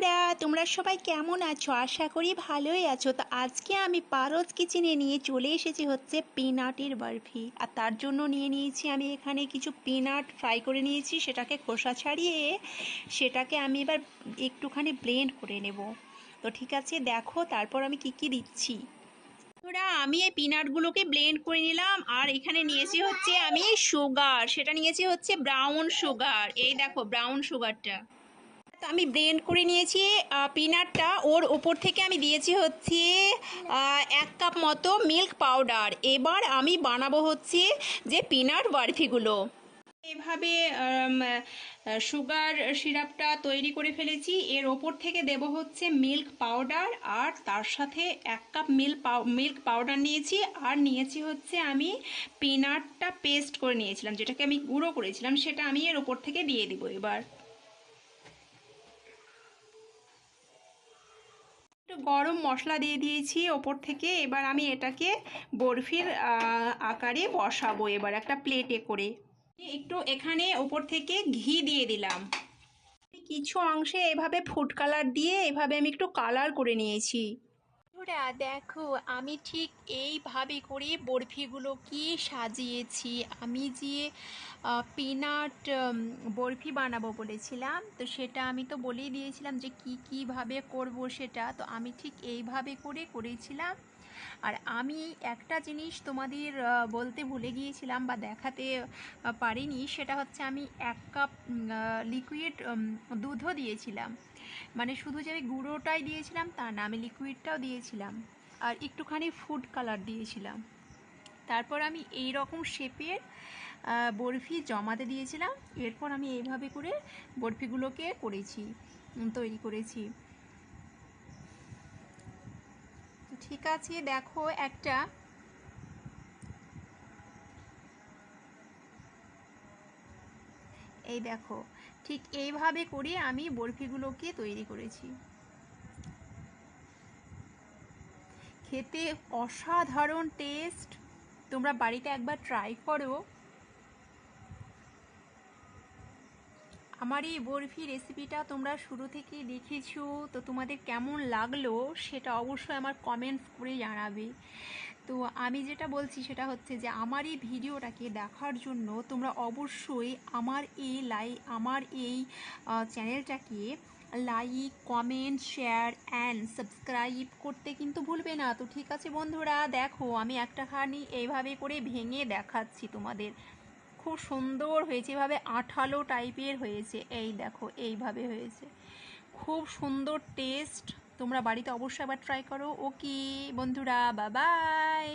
বন্ধুরা, তোমরা সবাই কেমন আছো? আশা করি ভালোই আছো। তো আজকে আমি পারদ কিচেনে নিয়ে চলে এসেছি হচ্ছে পিনাটের বরফি। আর তার জন্য নিয়ে নিয়েছি আমি এখানে কিছু পিনাট ফ্রাই করে নিয়েছি, সেটাকে খোসা ছাড়িয়ে সেটাকে আমি এবার একটুখানি ব্লেন্ড করে নেব। তো ঠিক আছে, দেখো তারপর আমি কি কি দিচ্ছি। বন্ধুরা, আমি এই পিনাটগুলোকে ব্লেন্ড করে নিলাম, আর এখানে নিয়েছি হচ্ছে আমি সুগার সেটা নিয়েছি হচ্ছে ব্রাউন সুগার এই দেখো ব্রাউন সুগারটা তো আমি ব্লেন্ড করে নিয়েছি পিনাটটা। ওর ওপর থেকে আমি দিয়েছি হচ্ছে এক কাপ মতো মিল্ক পাউডার। এবার আমি বানাবো হচ্ছে যে পিনাট বারফিগুলো। এভাবে সুগার সিরাপটা তৈরি করে ফেলেছি। এর ওপর থেকে দেব হচ্ছে মিল্ক পাউডার। আর তার সাথে এক কাপ মিল্ক মিল্ক পাউডার নিয়েছি। আর নিয়েছি হচ্ছে আমি পিনাটটা পেস্ট করে নিয়েছিলাম, যেটাকে আমি গুঁড়ো করেছিলাম, সেটা আমি এর ওপর থেকে দিয়ে দিব এবার। গরম মশলা দিয়ে দিয়েছি ওপর থেকে। এবার আমি এটাকে বরফির আকারে বসাবো এবার একটা প্লেটে করে। একটু এখানে ওপর থেকে ঘি দিয়ে দিলাম। কিছু অংশে এভাবে ফুড কালার দিয়ে এভাবে আমি একটু কালার করে নিয়েছি। বন্ধুরা, দেখো, আমি ঠিক এইভাবে করে বরফিগুলোকে সাজিয়েছি। আমি যে পিনাট বরফি বানাবো বলেছিলাম, তো সেটা আমি তো বলেই দিয়েছিলাম যে কি কীভাবে করব সেটা, তো আমি ঠিক এইভাবে করে করেছিলাম। আর আমি একটা জিনিস তোমাদের বলতে ভুলে গিয়েছিলাম বা দেখাতে পারিনি, সেটা হচ্ছে আমি এক কাপ লিকুইড দুধও দিয়েছিলাম। মানে শুধু যে আমি গুঁড়োটাই দিয়েছিলাম, তা না, আমি লিকুইডটাও দিয়েছিলাম। আর একটুখানি ফুড কালার দিয়েছিলাম। তারপর আমি এই রকম শেপের বরফি জমাতে দিয়েছিলাম। এরপর আমি এইভাবে করে বরফিগুলোকে করেছি তৈরি করেছি তো ঠিক আছে, দেখো একটা। এই দেখো, ঠিক এইভাবে করে আমি বরফিগুলোকে তৈরি করেছি। খেতে অসাধারণ টেস্ট। তোমরা বাড়িতে একবার ট্রাই করো। আমার এই বরফি রেসিপিটা তোমরা শুরু থেকেই দেখেছ, তো তোমাদের কেমন লাগল সেটা অবশ্যই আমার কমেন্টস করে জানাবে। তো আমি যেটা বলছি সেটা হচ্ছে যে, আমার এই ভিডিওটাকে দেখার জন্য তোমরা অবশ্যই আমার এই লাই, আমার এই চ্যানেলটাকে like comment share and subscribe করতে কিন্তু ভুলবে না। তো ঠিক আছে বন্ধুরা, দেখো আমি একটা খানি এইভাবে করে ভেঙে দেখাচ্ছি তোমাদের। খুব সুন্দর হয়েছে, এভাবে আঠালো টাইপের হয়েছে। এই দেখো, এইভাবে হয়েছে। খুব সুন্দর টেস্ট তোমরা বাড়িতে অবশ্যই আবার ট্রাই করো। ওকে বন্ধুরা বাবাই